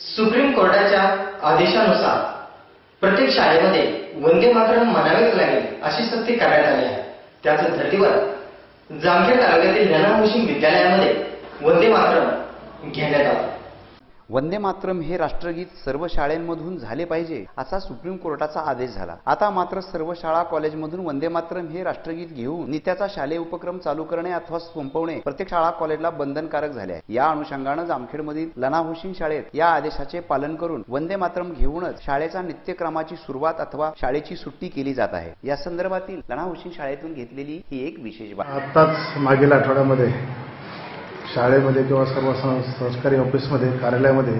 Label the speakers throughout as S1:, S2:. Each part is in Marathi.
S1: सुप्रीम कोर्टाच्या आदेशानुसार प्रत्येक शाळेमध्ये वंदे मातरम म्हणावेच लागेल अशी सक्ती करण्यात आली आहे. त्याच धर्तीवर जामखेड तालुक्यातील रणा विद्यालयामध्ये वंदे मातरम घेण्यात आलं.
S2: वंदे मातरम हे राष्ट्रगीत सर्व शाळेमधून झाले पाहिजे असा सुप्रीम कोर्टाचा आदेश झाला. आता मात्र सर्व शाळा कॉलेजमधून वंदे मातरम हे राष्ट्रगीत घेऊन नित्याचा शालेय उपक्रम चालू करणे अथवा संपवणे प्रत्येक शाळा कॉलेजला बंधनकारक झाले आहे. या अनुषंगानं जामखेडमधील लना हुशिंग शाळेत या आदेशाचे पालन करून वंदे मातरम घेऊनच शाळेचा नित्यक्रमाची सुरुवात अथवा शाळेची सुट्टी केली जात आहे. या संदर्भातील लना हुशिंग शाळेतून घेतलेली ही एक विशेष बाब
S3: आताच मागील आठवड्यामध्ये शाळेमध्ये किंवा सर्व सं- सरकारी ऑफिसमध्ये कार्यालयामध्ये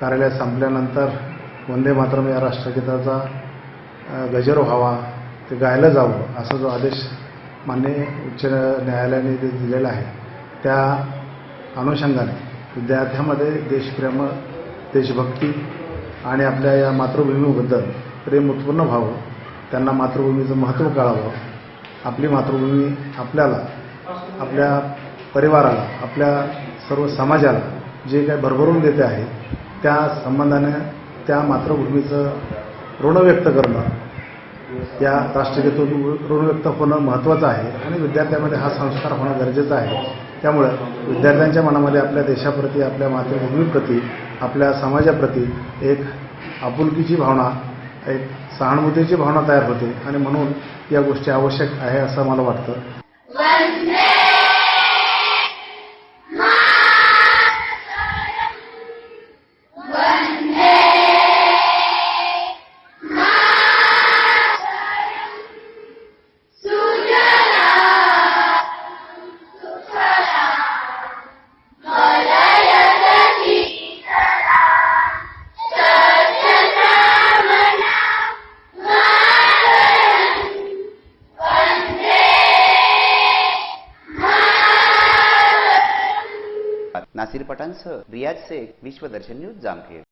S3: कार्यालय संपल्यानंतर वंदे मातरम या राष्ट्रगीताचा गजर व्हावा ते गायलं जावं असा जो आदेश मान्य उच्च न्यायालयाने जे दिलेला आहे त्या अनुषंगाने विद्यार्थ्यामध्ये देशप्रेम देशभक्ती आणि आपल्या या मातृभूमीबद्दल प्रेम उत्पन्न व्हावं त्यांना मातृभूमीचं महत्त्व कळावं आपली मातृभूमी आपल्याला आपल्या परिवाराला आपल्या सर्व समाजाला जे काही भरभरून देते आहे त्या संबंधाने त्या मातृभूमीचं ऋण व्यक्त करणं या राष्ट्रगीतून ऋण व्यक्त होणं महत्त्वाचं आहे आणि विद्यार्थ्यांमध्ये हा संस्कार होणं गरजेचं आहे. त्यामुळं विद्यार्थ्यांच्या मनामध्ये आपल्या देशाप्रती आपल्या मातृभूमीप्रती आपल्या समाजाप्रती एक आपुलकीची भावना एक सहानुभूतीची भावना तयार होते आणि म्हणून या गोष्टी आवश्यक आहे असं मला वाटतं.
S2: नासिर पठाणसह रियाज शेख विश्वदर्शन न्यूज जामखेड.